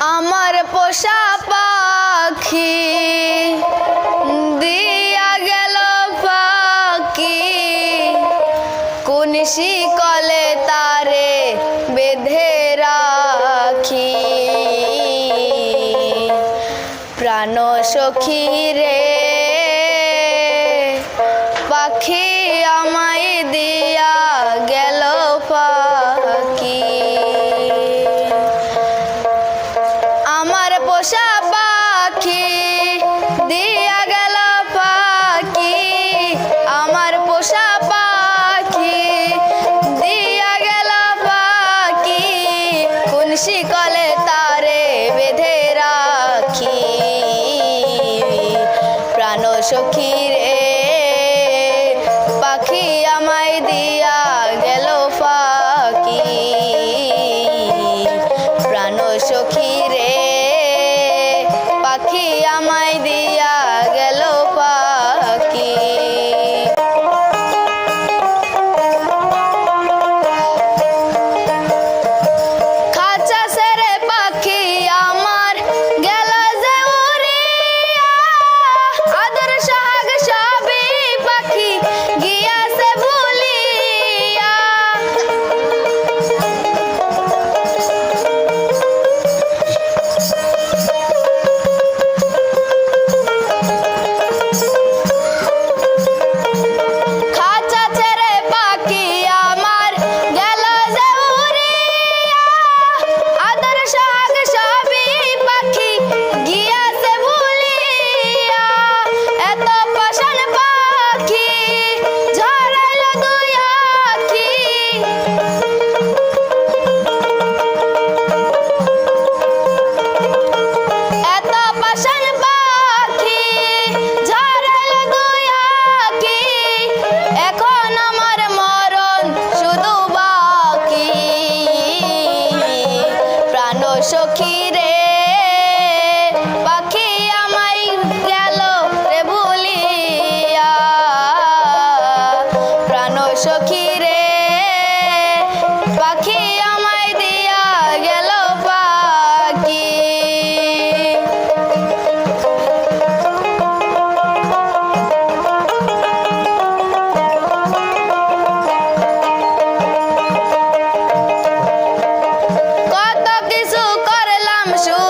আমার পোষা পাখি দিয়া গেল পাখি। কোন শিকলে তারে বেঁধে রাখি। প্রাণ সখী রে, পাখি আমার She Nishika, 쇼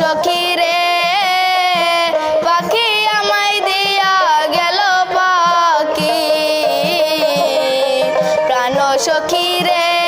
সখী রে। পাখি আমায় দিয়া গেল পাখি। প্রাণ সখী রে।